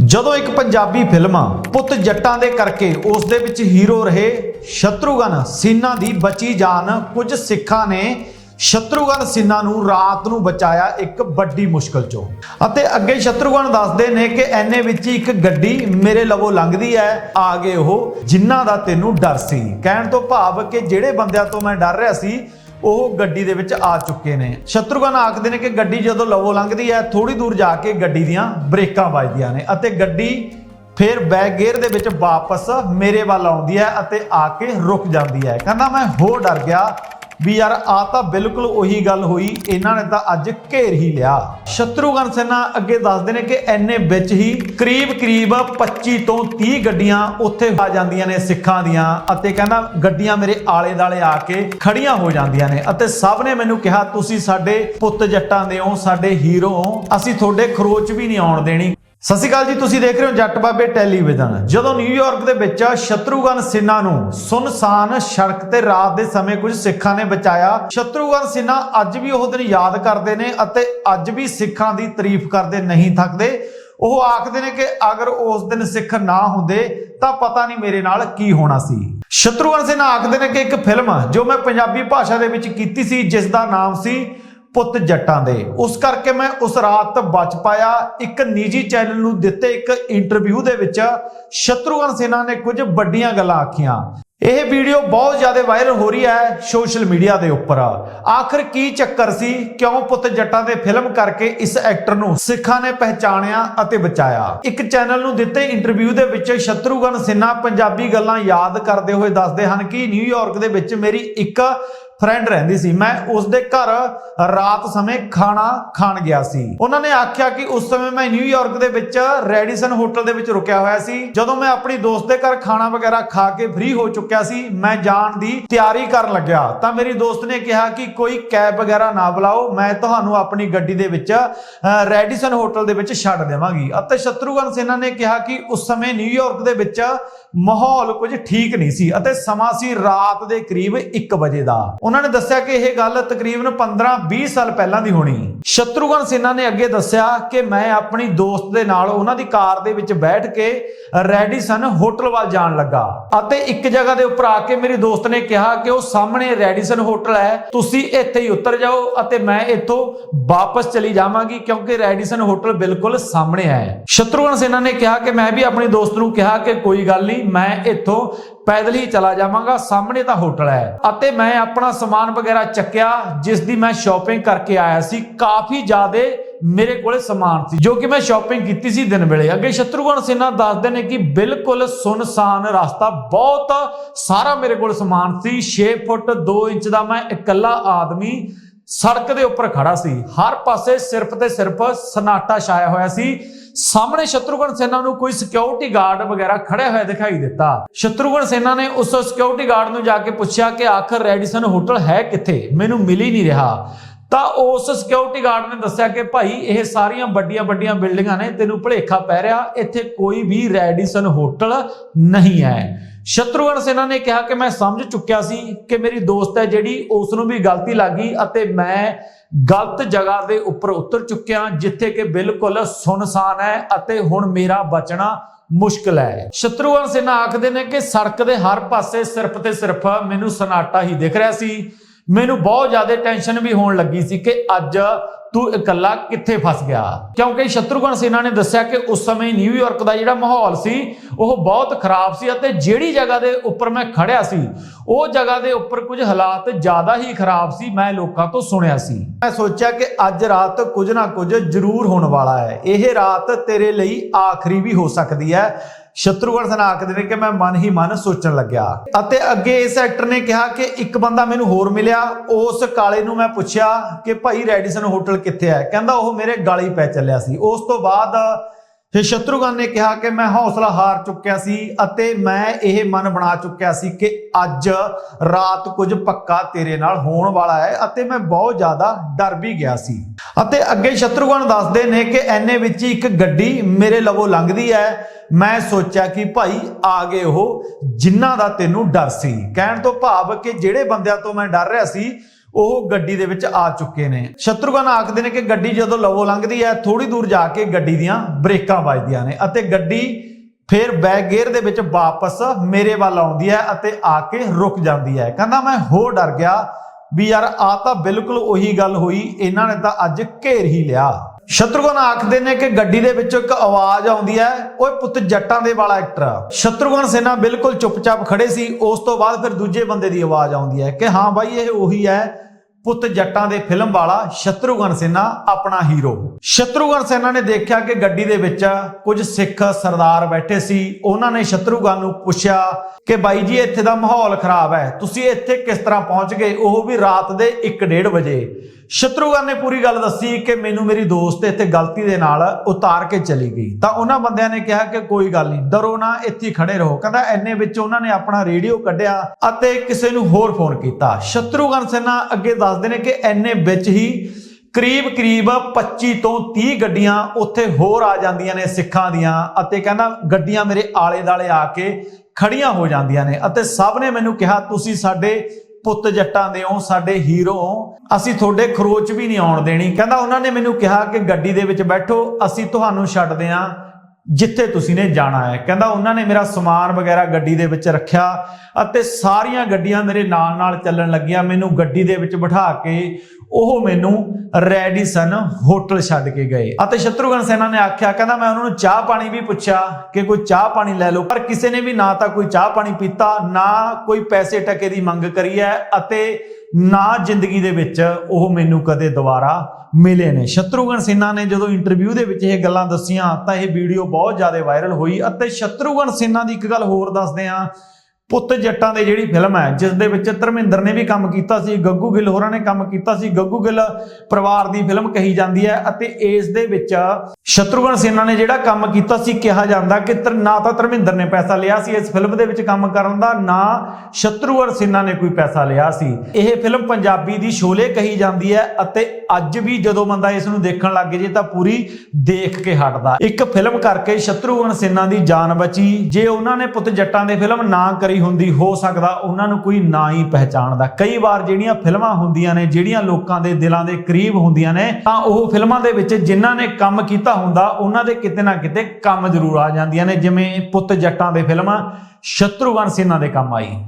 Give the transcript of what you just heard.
ਜਦੋਂ ਇੱਕ ਪੰਜਾਬੀ ਫਿਲਮ ਪੁੱਤ ਜੱਟਾਂ ਦੇ ਕਰਕੇ ਉਸ ਦੇ ਵਿੱਚ ਹੀਰੋ ਰਹੇ ਸ਼ਤਰੂਗਨ ਸਿਨਹਾ ਦੀ ਬਚੀ ਜਾਨ, ਕੁਝ ਸਿੱਖਾਂ ਨੇ ਸ਼ਤਰੂਗਨ ਸਿਨਹਾ ਨੂੰ ਰਾਤ ਨੂੰ ਬਚਾਇਆ ਇੱਕ ਵੱਡੀ ਮੁਸ਼ਕਲ ਚੋਂ। ਅਤੇ ਅੱਗੇ ਸ਼ਤਰੂਗਨ ਦੱਸਦੇ ਨੇ ਕਿ ਐਨੇ ਵਿੱਚ ਹੀ ਇੱਕ ਗੱਡੀ ਮੇਰੇ ਲਵੋ ਲੰਘਦੀ ਹੈ ਆ ਗਏ ਉਹ, ਜਿਨ੍ਹਾਂ ਦਾ ਤੈਨੂੰ ਡਰ ਸੀ। ਕਹਿਣ ਤੋਂ ਭਾਵ ਕਿ ਜਿਹੜੇ ਬੰਦਿਆਂ ਤੋਂ ਮੈਂ ਡਰ ਰਿਹਾ ਸੀ ਉਹ ਗੱਡੀ ਦੇ ਵਿੱਚ ਆ ਚੁੱਕੇ ਨੇ। ਸ਼ਤਰੂਗਨ ਆਖਦੇ ਨੇ ਕਿ ਗੱਡੀ ਜਦੋਂ ਲਵੋ ਲੰਘਦੀ ਹੈ ਥੋੜੀ ਦੂਰ ਜਾ ਕੇ ਗੱਡੀ ਦੀਆਂ ਬ੍ਰੇਕਾਂ ਵੱਜਦੀਆਂ ਨੇ ਅਤੇ ਗੱਡੀ ਫਿਰ ਬੈਕ ਗੇਅਰ ਦੇ ਵਿੱਚ ਵਾਪਸ ਮੇਰੇ ਵੱਲ ਆਉਂਦੀ ਹੈ ਅਤੇ ਆ ਕੇ ਰੁਕ ਜਾਂਦੀ ਹੈ। ਕਹਿੰਦਾ, ਮੈਂ ਹੋਰ ਡਰ ਗਿਆ। ਵੀ ਯਾਰ ਆ ਤਾਂ ਬਿਲਕੁਲ ਉਹੀ ਗੱਲ ਹੋਈ, ਇਹਨਾਂ ਨੇ ਤਾਂ ਅੱਜ ਘੇਰ ਹੀ ਲਿਆ। ਸ਼ਤਰੂਗਨ ਸੈਨਾ ਅੱਗੇ ਦੱਸਦੇ ਨੇ ਕਿ ਐਨੇ ਵਿੱਚ ਹੀ ਕਰੀਬ ਕਰੀਬ 25 ਤੋਂ 30 ਗੱਡੀਆਂ ਉੱਥੇ ਆ ਜਾਂਦੀਆਂ ਨੇ ਸਿੱਖਾਂ ਦੀਆਂ ਅਤੇ ਕਹਿੰਦਾ ਗੱਡੀਆਂ ਮੇਰੇ ਆਲੇ ਦਾਲੇ ਆ ਕੇ ਖੜੀਆਂ ਹੋ ਜਾਂਦੀਆਂ ਨੇ ਅਤੇ ਸਭ ਨੇ ਮੈਨੂੰ ਕਿਹਾ, ਤੁਸੀਂ ਸਾਡੇ ਪੁੱਤ ਜੱਟਾਂ ਦੇ ਹੋ, ਸਾਡੇ ਹੀਰੋ ਹੋ, ਅਸੀਂ ਤੁਹਾਡੇ ਖਰੋਚ ਵੀ ਨਹੀਂ ਆਉਣ ਦੇਣੀ। ਸਤਿ ਸ਼੍ਰੀ ਅਕਾਲ ਜੀ, ਤੁਸੀਂ ਦੇਖ ਰਹੇ ਹੋ ਜੱਟ ਬਾਬੇ ਟੈਲੀਵਿਜ਼ਨ। ਜਦੋਂ ਨਿਊਯਾਰਕ ਦੇ ਵਿੱਚ ਸ਼ਤਰੂਗਨ ਸਿਨਹਾ ਨੂੰ ਸੁਨਸਾਨ ਸੜਕ ਤੇ ਰਾਤ ਦੇ ਸਮੇਂ ਕੁਝ ਸਿੱਖਾਂ ਨੇ ਬਚਾਇਆ, ਸ਼ਤਰੂਗਨ ਸਿਨਹਾ ਅੱਜ ਵੀ ਉਹ ਦਿਨ ਯਾਦ ਕਰਦੇ ਨੇ ਅਤੇ ਅੱਜ ਵੀ ਸਿੱਖਾਂ ਦੀ ਤਾਰੀਫ ਕਰਦੇ ਨਹੀਂ ਥੱਕਦੇ। ਉਹ ਆਖਦੇ ਨੇ ਕਿ ਅਗਰ ਉਸ ਦਿਨ ਸਿੱਖ ਨਾ ਹੁੰਦੇ, ਤਾਂ ਪਤਾ ਨਹੀਂ ਮੇਰੇ ਨਾਲ ਕੀ ਹੋਣਾ ਸੀ। ਸ਼ਤਰੂਗਨ ਸਿਨਹਾ ਆਖਦੇ ਨੇ ਕਿ ਇੱਕ ਫਿਲਮ ਜੋ ਮੈਂ ਪੰਜਾਬੀ ਭਾਸ਼ਾ ਦੇ ਵਿੱਚ ਕੀਤੀ ਸੀ ਜਿਸ ਦਾ ਨਾਮ ਸੀ ਪੁੱਤ ਜੱਟਾਂ ਦੇ। ਉਸ ਕਰਕੇ ਮੈਂ ਉਸ ਰਾਤ ਬਚ ਪਾਇਆ। ਇੱਕ ਨਿੱਜੀ ਚੈਨਲ ਨੂੰ ਦਿੱਤੇ ਇੱਕ ਇੰਟਰਵਿਊ ਦੇ ਵਿੱਚ ਸ਼ਤਰੂਗਨ ਸਿਨਹਾ ਨੇ ਕੁਝ ਵੱਡੀਆਂ ਗੱਲਾਂ ਆਖੀਆਂ। ਇਹ ਵੀਡੀਓ ਬਹੁਤ ਜ਼ਿਆਦਾ ਵਾਇਰਲ ਹੋ ਰਹੀ ਹੈ ਸੋਸ਼ਲ ਮੀਡੀਆ ਦੇ ਉੱਪਰ। ਆਖਰ ਕੀ ਚੱਕਰ ਸੀ? ਕਿਉਂ ਪੁੱਤ ਜੱਟਾਂ ਦੇ ਫਿਲਮ ਕਰਕੇ ਇਸ ਐਕਟਰ ਨੂੰ ਸਿੱਖਾਂ ਨੇ ਪਹਿਚਾਣਿਆ ਅਤੇ ਬਚਾਇਆ? ਇੱਕ ਚੈਨਲ ਨੂੰ ਦਿੱਤੇ ਇੰਟਰਵਿਊ ਦੇ ਵਿੱਚ ਸ਼ਤਰੂਗਨ ਸਿਨਹਾ ਪੰਜਾਬੀ ਗੱਲਾਂ ਯਾਦ ਕਰਦੇ ਹੋਏ ਦੱਸਦੇ ਹਨ ਕਿ ਨਿਊਯਾਰਕ ਦੇ ਵਿੱਚ ਮੇਰੀ ਇੱਕ ਫਰੈਂਡ ਰਹਿੰਦੀ ਸੀ। ਮੈਂ ਉਸ ਦੇ ਘਰ ਰਾਤ ਸਮੇਂ ਖਾਣਾ ਖਾਣ ਗਿਆ ਸੀ। ਉਹਨਾਂ ਨੇ ਆਖਿਆ ਕਿ ਉਸ ਸਮੇਂ ਮੈਂ ਨਿਊਯਾਰਕ ਦੇ ਵਿੱਚ ਰੈਡੀਸਨ ਹੋਟਲ ਦੇ ਵਿੱਚ ਰੁਕਿਆ ਹੋਇਆ ਸੀ। ਜਦੋਂ ਮੈਂ ਆਪਣੀ ਦੋਸਤ ਦੇ ਘਰ ਖਾਣਾ ਵਗੈਰਾ ਖਾ ਕੇ ਫ੍ਰੀ ਹੋ ਚੁੱਕਿਆ ਸੀ, ਮੈਂ ਜਾਣ ਦੀ ਤਿਆਰੀ ਕਰਨ ਲੱਗਿਆ। ਤਾਂ ਮੇਰੀ ਦੋਸਤ ਨੇ ਕਿਹਾ ਕਿ ਕੋਈ ਕੈਬ ਵਗੈਰਾ ਨਾ ਬੁਲਾਓ, ਮੈਂ ਤੁਹਾਨੂੰ ਆਪਣੀ ਗੱਡੀ ਦੇ ਵਿੱਚ ਰੈਡੀਸਨ ਹੋਟਲ ਦੇ ਵਿੱਚ ਛੱਡ ਦੇਵਾਂਗੀ। ਅਤੇ ਸ਼ਤਰੂਗਨ ਸਿਨਹਾ ਨੇ ਕਿਹਾ ਕਿ ਉਸ ਸਮੇਂ ਨਿਊਯਾਰਕ ਦੇ ਵਿੱਚ ਮਾਹੌਲ ਕੁਝ ਠੀਕ ਨਹੀਂ ਸੀ ਅਤੇ ਸਮਾਂ ਸੀ ਰਾਤ ਦੇ ਕਰੀਬ 1 ਵਜੇ ਦਾ। ਉਹਨਾਂ ਨੇ ਦੱਸਿਆ ਕਿ ਇਹ ਗੱਲ ਤਕਰੀਬਨ 15-20 ਸਾਲ ਪਹਿਲਾਂ ਦੀ ਹੋਣੀ। ਸ਼ਤਰੂਗਨ ਸਿਨਹਾ ਨੇ ਅੱਗੇ ਦੱਸਿਆ ਕਿ ਮੈਂ ਆਪਣੀ ਦੋਸਤ ਦੇ ਨਾਲ ਉਹਨਾਂ ਦੀ ਕਾਰ ਦੇ ਵਿੱਚ ਬੈਠ ਕੇ ਰੈਡੀਸਨ ਹੋਟਲ ਵੱਲ ਜਾਣ ਲੱਗਾ ਅਤੇ ਇੱਕ ਜਗ੍ਹਾ ਦੇ ਉੱਪਰ ਆ ਕੇ ਮੇਰੀ ਦੋਸਤ ਨੇ ਕਿਹਾ ਕਿ ਉਹ ਸਾਹਮਣੇ ਰੈਡੀਸਨ ਹੋਟਲ ਹੈ, ਤੁਸੀਂ ਇੱਥੇ ਹੀ ਉਤਰ ਜਾਓ ਅਤੇ ਮੈਂ ਇੱਥੋਂ ਵਾਪਸ ਚਲੀ ਜਾਵਾਂਗੀ ਕਿਉਂਕਿ ਰੈਡੀਸਨ ਹੋਟਲ ਬਿਲਕੁਲ ਸਾਹਮਣੇ ਹੈ। ਸ਼ਤਰੂਗਨ ਸਿਨਹਾ ਨੇ ਕਿਹਾ ਕਿ ਮੈਂ ਵੀ ਆਪਣੀ ਦੋਸਤ ਨੂੰ ਕਿਹਾ ਕਿ ਕੋਈ ਗੱਲ ਨਹੀਂ, ਮੈਂ ਇੱਥੋਂ ਪੈਦਲ ਹੀ ਚਲਾ ਜਾਵਾਂਗਾ, ਸਾਹਮਣੇ ਤਾਂ ਹੋਟਲ ਹੈ। ਅਤੇ ਮੈਂ ਆਪਣਾ ਸਮਾਨ ਵਗੈਰਾ ਚੱਕਿਆ ਜਿਸ ਦੀ ਮੈਂ ਸ਼ਾਪਿੰਗ ਕਰਕੇ ਆਇਆ ਸੀ। ਕਾਫੀ ਜ਼ਿਆਦੇ ਮੇਰੇ ਕੋਲੇ ਸਮਾਨ ਸੀ, ਜੋ ਕਿ ਮੈਂ ਸ਼ਾਪਿੰਗ ਕੀਤੀ ਸੀ ਦਿਨ ਵੇਲੇ। ਅੱਗੇ ਸ਼ਤਰੂਗਨ ਸਿਨਾ ਦੱਸਦੇ ਨੇ ਕਿ ਬਿਲਕੁਲ ਸੁਨਸਾਨ ਰਸਤਾ, ਬਹੁਤ ਸਾਰਾ ਮੇਰੇ ਕੋਲ ਸਮਾਨ ਸੀ। 6 ਫੁੱਟ 2 ਇੰਚ ਦਾ ਮੈਂ ਇਕੱਲਾ ਆਦਮੀ ਸੜਕ ਦੇ ਉੱਪਰ ਖੜਾ ਸੀ। ਹਰ ਪਾਸੇ ਸਿਰਫ ਤੇ ਸਿਰਫ ਸਨਾਟਾ ਛਾਇਆ ਹੋਇਆ ਸੀ। ਸਾਹਮਣੇ ਸ਼ਤਰੂਗਨ ਸੈਨਾ ਨੂੰ ਕੋਈ ਸਿਕਿਉਰਿਟੀ ਗਾਰਡ ਵਗੈਰਾ ਖੜਿਆ ਹੋਇਆ ਦਿਖਾਈ ਦਿੱਤਾ। ਸ਼ਤਰੂਗਨ ਸੈਨਾ ਨੇ ਉਸ ਸਿਕਿਉਰਿਟੀ ਗਾਰਡ ਨੂੰ ਜਾ ਕੇ ਪੁੱਛਿਆ ਕਿ ਆਖਰ ਰੈਡੀਸਨ ਹੋਟਲ ਹੈ ਕਿੱਥੇ? ਮੈਨੂੰ ਮਿਲ ਹੀ ਨਹੀਂ ਰਿਹਾ। ਤਾਂ ਉਸ ਸਿਕਿਉਰਿਟੀ ਗਾਰਡ ਨੇ ਦੱਸਿਆ ਕਿ ਭਾਈ ਇਹ ਸਾਰੀਆਂ ਵੱਡੀਆਂ ਵੱਡੀਆਂ ਬਿਲਡਿੰਗਾਂ ਨੇ, ਤੈਨੂੰ ਭੁਲੇਖਾ ਪੈ ਰਿਹਾ, ਇੱਥੇ ਕੋਈ ਵੀ ਰੈਡੀਸਨ ਹੋਟਲ ਨਹੀਂ ਹੈ। ਸ਼ਤਰੂਗਨ ਸੈਨਾ ਨੇ ਕਿਹਾ ਕਿ ਮੈਂ ਸਮਝ ਚੁੱਕਿਆ ਸੀ ਕਿ ਮੇਰੀ ਦੋਸਤ ਹੈ ਜਿਹੜੀ ਉਸ ਨੂੰ ਵੀ ਗਲਤੀ ਲੱਗੀ ਅਤੇ ਮੈਂ ਗਲਤ ਜਗ੍ਹਾ ਦੇ ਉੱਪਰ ਉਤਰ ਚੁੱਕਿਆ, ਜਿੱਥੇ ਕਿ ਬਿਲਕੁਲ ਸੁਨਸਾਨ ਹੈ ਅਤੇ ਹੁਣ ਮੇਰਾ ਬਚਣਾ ਮੁਸ਼ਕਲ ਹੈ। ਸ਼ਤਰੂਗਨ ਸੈਨਾ ਆਖਦੇ ਨੇ ਕਿ ਸੜਕ ਦੇ ਹਰ ਪਾਸੇ ਸਿਰਫ ਤੇ ਸਿਰਫ ਮੈਨੂੰ ਸਨਾਟਾ ਹੀ ਦਿਖ ਰਿਹਾ ਸੀ। ਮੈਨੂੰ ਬਹੁਤ ਜ਼ਿਆਦਾ ਟੈਨਸ਼ਨ ਵੀ ਹੋਣ ਲੱਗੀ ਸੀ ਕਿ ਅੱਜ ਤੂੰ ਇਕੱਲਾ ਕਿੱਥੇ ਫਸ ਗਿਆ? ਕਿਉਂਕਿ ਸ਼ਤਰੂਗਨ ਸੈਨਾ ਨੇ ਦੱਸਿਆ ਕਿ ਉਸ ਸਮੇਂ ਨਿਊਯਾਰਕ ਦਾ ਜਿਹੜਾ ਮਾਹੌਲ ਸੀ, ਉਹ ਬਹੁਤ ਖਰਾਬ ਸੀ ਅਤੇ ਜਿਹੜੀ ਜਗ੍ਹਾ ਦੇ ਉੱਪਰ ਮੈਂ ਖੜਿਆ ਸੀ, ਉਹ ਜਗ੍ਹਾ ਦੇ ਉੱਪਰ ਕੁਝ ਹਾਲਾਤ ਜ਼ਿਆਦਾ ਹੀ ਖਰਾਬ ਸੀ, ਮੈਂ ਲੋਕਾਂ ਤੋਂ ਸੁਣਿਆ ਸੀ। ਮੈਂ ਸੋਚਿਆ ਕਿ ਅੱਜ ਰਾਤ ਕੁਝ ਨਾ ਕੁਝ ਜ਼ਰੂਰ ਹੋਣ ਵਾਲਾ ਹੈ। ਇਹ ਰਾਤ ਤੇਰੇ ਲਈ ਆਖਰੀ ਵੀ ਹੋ ਸਕਦੀ ਹੈ। ਸ਼ਤਰੂਗਨ ਸੈਨਾ, ਆਖਦੇ ਨੇ ਕਿ ਮੈਂ ਮਨ ਹੀ ਮਨ ਸੋਚਣ ਲੱਗਿਆ। ਅਤੇ ਅੱਗੇ ਇਸ ਐਕਟਰ ਨੇ ਕਿਹਾ ਕਿ ਇੱਕ ਬੰਦਾ ਮੈਨੂੰ ਹੋਰ ਮਿਲਿਆ, ਉਸ ਕਾਲੇ ਨੂੰ ਮੈਂ ਪੁੱਛਿਆ ਕਿ ਭਾਈ ਰੈਡੀਸਨ ਹੋਟਲ ਕਿੱਥੇ ਹੈ? ਕਹਿੰਦਾ ਉਹ ਮੇਰੇ ਗਾਲੀ ਪੈ ਚੱਲਿਆ ਸੀ। ਉਸ ਤੋਂ ਬਾਅਦ ਫਿਰ ਸ਼ਤਰੂਗਨ ਨੇ ਕਿਹਾ ਕਿ ਮੈਂ ਹੌਸਲਾ ਹਾਰ ਚੁੱਕਿਆ ਸੀ ਅਤੇ ਮੈਂ ਇਹ ਮਨ ਬਣਾ ਚੁੱਕਿਆ ਸੀ ਕਿ ਅੱਜ ਰਾਤ ਕੁਝ ਪੱਕਾ ਤੇਰੇ ਨਾਲ ਹੋਣ ਵਾਲਾ ਹੈ ਅਤੇ ਮੈਂ ਬਹੁਤ ਜ਼ਿਆਦਾ ਡਰ ਵੀ ਗਿਆ ਸੀ। ਅਤੇ ਅੱਗੇ ਸ਼ਤਰੂਗਨ ਦੱਸਦੇ ਨੇ ਕਿ ਐਨੇ ਵਿੱਚ ਹੀ ਇੱਕ ਗੱਡੀ ਮੇਰੇ ਲਵੋ ਲੰਘਦੀ ਹੈ। ਮੈਂ ਸੋਚਿਆ ਕਿ ਭਾਈ ਆ ਗਏ ਉਹ, ਜਿਨ੍ਹਾਂ ਦਾ ਤੈਨੂੰ ਡਰ ਸੀ। ਕਹਿਣ ਤੋਂ ਭਾਵ ਕਿ ਜਿਹੜੇ ਬੰਦਿਆਂ ਤੋਂ ਮੈਂ ਡਰ ਰਿਹਾ ਸੀ ਉਹ ਗੱਡੀ ਦੇ ਵਿੱਚ ਆ ਚੁੱਕੇ ਨੇ। ਸ਼ਤਰੂਘਨ ਆਖਦੇ ਨੇ ਕਿ ਗੱਡੀ ਜਦੋਂ ਲਵੋ ਲੰਘਦੀ ਹੈ ਥੋੜੀ ਦੂਰ ਜਾ ਕੇ ਗੱਡੀ ਦੀਆਂ ਬ੍ਰੇਕਾਂ ਵੱਜਦੀਆਂ ਨੇ ਅਤੇ ਗੱਡੀ ਫਿਰ ਬੈਕ ਗੇਅਰ ਦੇ ਵਿੱਚ ਵਾਪਸ ਮੇਰੇ ਵੱਲ ਆਉਂਦੀ ਹੈ ਅਤੇ ਆ ਕੇ ਰੁਕ ਜਾਂਦੀ ਹੈ। ਕਹਿੰਦਾ ਮੈਂ ਹੋਰ ਡਰ ਗਿਆ ਵੀ ਯਾਰ ਆ ਤਾਂ ਬਿਲਕੁਲ ਉਹੀ ਗੱਲ ਹੋਈ, ਇਹਨਾਂ ਨੇ ਤਾਂ ਅੱਜ ਘੇਰ ਹੀ ਲਿਆ। ਸ਼ਤਰੂਘਨ ਆਖਦੇ ਨੇ ਕਿ ਗੱਡੀ ਦੇ ਵਿੱਚੋਂ ਇੱਕ ਆਵਾਜ਼ ਆਉਂਦੀ ਹੈ, ਓਏ ਪੁੱਤ ਜੱਟਾਂ ਦੇ ਵਾਲਾ ਐਕਟਰ ਸ਼ਤਰੂਘਨ ਸਿਨਾ ਬਿਲਕੁਲ ਚੁੱਪਚਾਪ ਖੜੇ ਸੀ, ਉਸ ਤੋਂ ਬਾਅਦ ਫਿਰ ਦੂਜੇ ਬੰਦੇ ਦੀ ਆਵਾਜ਼ ਆਉਂਦੀ ਹੈ ਕਿ ਹਾਂ ਬਾਈ, ਇਹ ਉਹੀ ਹੈ ਪੁੱਤ ਜੱਟਾਂ ਦੇ ਫਿਲਮ ਵਾਲਾ ਸ਼ਤਰੂਘਨ ਸਿਨਾ, ਆਪਣਾ ਹੀਰੋ। ਸ਼ਤਰੂਘਨ ਸਿਨਾ ਨੇ ਦੇਖਿਆ ਕਿ ਗੱਡੀ ਦੇ ਵਿੱਚ ਕੁਝ ਸਿੱਖ ਸਰਦਾਰ ਬੈਠੇ ਸੀ। ਉਹਨਾਂ ਨੇ ਸ਼ਤਰੂਘਨ ਨੂੰ ਪੁੱਛਿਆ ਕਿ ਬਾਈ ਜੀ, ਇੱਥੇ ਦਾ ਮਾਹੌਲ ਖਰਾਬ ਹੈ। ਤੁਸੀਂ ਇੱਥੇ ਕਿਸ ਤਰ੍ਹਾਂ ਪਹੁੰਚ ਗਏ? ਉਹ ਵੀ ਰਾਤ ਦੇ 1:30 ਵਜੇ। ਸ਼ਤਰੂਘਨ ਨੇ ਪੂਰੀ ਗੱਲ ਦੱਸੀ ਕਿ ਮੈਨੂੰ ਮੇਰੀ ਦੋਸਤ ਇੱਥੇ ਗਲਤੀ ਦੇ ਨਾਲ ਉਤਾਰ ਕੇ ਚਲੀ ਗਈ। ਤਾਂ ਉਹਨਾਂ ਬੰਦਿਆਂ ਨੇ ਕਿਹਾ ਕਿ ਕੋਈ ਗੱਲ ਨਹੀਂ, ਡਰੋ ਨਾ, ਇੱਥੇ ਖੜੇ ਰਹੋ। ਕਹਿੰਦਾ ਐਨੇ ਵਿੱਚ ਉਹਨਾਂ ਨੇ ਆਪਣਾ ਰੇਡੀਓ ਕੱਢਿਆ ਅਤੇ ਕਿਸੇ ਨੂੰ ਹੋਰ ਫੋਨ ਕੀਤਾ। ਸ਼ਤਰੂਘਨ ਸਿਨਾ ਅੱਗੇ ਦੱਸਦੇ ਨੇ ਕਿ ਐਨੇ ਵਿੱਚ ਹੀ ਕਰੀਬ ਕਰੀਬ 25 ਤੋਂ 30 ਗੱਡੀਆਂ ਉੱਥੇ ਹੋਰ ਆ ਜਾਂਦੀਆਂ ਨੇ ਸਿੱਖਾਂ ਦੀਆਂ ਅਤੇ ਕਹਿੰਦਾ ਗੱਡੀਆਂ ਮੇਰੇ ਆਲੇ ਦਾਲੇ ਆ ਕੇ ਖੜੀਆਂ ਹੋ ਜਾਂਦੀਆਂ ਨੇ ਅਤੇ ਸਭ ਨੇ ਮੈਨੂੰ ਕਿਹਾ, ਤੁਸੀਂ ਸਾਡੇ ਪੁੱਤ ਜੱਟਾਂ ਦੇ ਹੋ ਸਾਡੇ ਹੀਰੋ, ਅਸੀਂ ਤੁਹਾਡੇ ਖਰੋਚ ਵੀ ਨਹੀਂ ਆਉਣ ਦੇਣੀ। ਕਹਿੰਦਾ ਉਹਨਾਂ ਨੇ ਮੈਨੂੰ ਕਿਹਾ ਕਿ ਗੱਡੀ ਦੇ ਵਿੱਚ ਬੈਠੋ, ਅਸੀਂ ਤੁਹਾਨੂੰ ਛੱਡਦੇ ਹਾਂ ਜਿੱਥੇ ਤੁਸੀਂ ਨੇ ਜਾਣਾ ਹੈ। ਕਹਿੰਦਾ ਉਹਨਾਂ ਨੇ ਮੇਰਾ ਸਮਾਨ ਵਗੈਰਾ ਗੱਡੀ ਦੇ ਵਿੱਚ ਰੱਖਿਆ ਅਤੇ ਸਾਰੀਆਂ ਗੱਡੀਆਂ ਮੇਰੇ ਨਾਲ ਨਾਲ ਚੱਲਣ ਲੱਗੀਆਂ। ਮੈਨੂੰ ਗੱਡੀ ਦੇ ਵਿੱਚ ਬਿਠਾ ਕੇ ਉਹ ਮੈਨੂੰ ਰੈਡੀਸਨ ਹੋਟਲ ਛੱਡ ਕੇ ਗਏ। ਅਤੇ ਸ਼ਤਰੂਘਨ ਸੈਨਾ ਨੇ ਆਖਿਆ, ਕਹਿੰਦਾ ਮੈਂ ਉਹਨਾਂ ਨੂੰ ਚਾਹ ਪਾਣੀ ਵੀ ਪੁੱਛਿਆ ਕਿ ਕੋਈ ਚਾਹ ਪਾਣੀ ਲੈ ਲਓ। ਪਰ ਕਿਸੇ ਨੇ ਵੀ ਨਾ ਤਾਂ ਕੋਈ ਚਾਹ ਪਾਣੀ ਪੀਤਾ, ਨਾ ਕੋਈ ਪੈਸੇ ਟਕੇ ਦੀ ਮੰਗ ਕਰੀ ਹੈ ਅਤੇ ਨਾ ਜ਼ਿੰਦਗੀ ਦੇ ਵਿੱਚ ਉਹ ਮੈਨੂੰ ਕਦੇ ਦੁਬਾਰਾ ਮਿਲੇ ਨੇ ਸ਼ਤਰੂਘਨ ਸਿਨਹਾ ਨੇ ਜਦੋਂ ਇੰਟਰਵਿਊ ਦੇ ਵਿੱਚ ਇਹ ਗੱਲਾਂ ਦੱਸੀਆਂ ਤਾਂ ਇਹ ਵੀਡੀਓ ਬਹੁਤ ਜ਼ਿਆਦਾ ਵਾਇਰਲ ਹੋਈ ਅਤੇ ਸ਼ਤਰੂਘਨ ਸਿਨਹਾ ਦੀ ਇੱਕ ਗੱਲ ਹੋਰ ਦੱਸਦੇ ਆ ਪੁੱਤ ਜੱਟਾਂ ਦੇ ਜਿਹੜੀ ਫਿਲਮ ਹੈ, ਜਿਸ ਦੇ ਵਿੱਚ ਧਰਮਿੰਦਰ ਨੇ ਵੀ ਕੰਮ ਕੀਤਾ ਸੀ, ਗੱਗੂ ਗਿੱਲ ਹੋਰਾਂ ਨੇ ਕੰਮ ਕੀਤਾ ਸੀ, ਗੱਗੂ ਗਿੱਲ ਪਰਿਵਾਰ ਦੀ ਫਿਲਮ ਕਹੀ ਜਾਂਦੀ ਹੈ ਅਤੇ ਇਸ ਦੇ ਵਿੱਚ ਸ਼ਤਰੂਘਨ ਸਿਨਹਾ ਨੇ ਜਿਹੜਾ ਕੰਮ ਕੀਤਾ ਸੀ, ਕਿਹਾ ਜਾਂਦਾ ਕਿ ਨਾ ਤਾਂ ਧਰਮਿੰਦਰ ਨੇ ਪੈਸਾ ਲਿਆ ਸੀ, ਇਸ ਫਿਲਮ ਦੇ ਵਿੱਚ ਕੰਮ ਕਰਨ ਦਾ, ਨਾ ਸ਼ਤਰੂਘਨ ਸਿਨਹਾ ਨੇ ਕੋਈ ਪੈਸਾ ਲਿਆ ਸੀ। ਇਹ ਫਿਲਮ ਪੰਜਾਬੀ ਦੀ ਸ਼ੋਲੇ ਕਹੀ ਜਾਂਦੀ ਹੈ ਅਤੇ ਅੱਜ ਵੀ ਜਦੋਂ ਬੰਦਾ ਇਸ ਨੂੰ ਦੇਖਣ ਲੱਗ ਜੇ ਤਾਂ ਪੂਰੀ ਦੇਖ ਕੇ ਹਟਦਾ। ਇੱਕ ਫਿਲਮ ਕਰਕੇ ਸ਼ਤਰੂਘਨ ਸਿਨਹਾ ਦੀ ਜਾਨ ਬਚੀ। ਜੇ ਉਹਨਾਂ ਨੇ ਪੁੱਤ ਜੱਟਾਂ ਦੇ ਫਿਲਮ ਨਾ ਕਰੀ ਹੁੰਦੀ ਹੋ ਸਕਦਾ, ਉਹਨਾਂ ਨੂੰ ਕੋਈ ਨਾ ਹੀ ਪਹਿਚਾਣਦਾ। ਕਈ ਵਾਰ ਜਿਹੜੀਆਂ ਫਿਲਮਾਂ ਹੁੰਦੀਆਂ ਨੇ, ਜਿਹੜੀਆਂ ਲੋਕਾਂ ਦੇ ਦਿਲਾਂ ਦੇ ਕਰੀਬ ਹੁੰਦੀਆਂ ਨੇ, ਤਾਂ ਉਹ ਫਿਲਮਾਂ ਦੇ ਵਿੱਚ ਜਿਨ੍ਹਾਂ ਨੇ ਕੰਮ ਕੀਤਾ ਹੁੰਦਾ, ਉਹਨਾਂ ਦੇ ਕਿਤੇ ਨਾ ਕਿਤੇ ਕੰਮ ਜ਼ਰੂਰ ਆ ਜਾਂਦੀਆਂ ਨੇ। ਜਿਵੇਂ ਪੁੱਤ ਜੱਟਾਂ ਦੇ ਫਿਲਮਾਂ ਸ਼ਤਰੂਘਨ ਸਿਨਹਾ ਦੇ ਕੰਮ ਆਈ।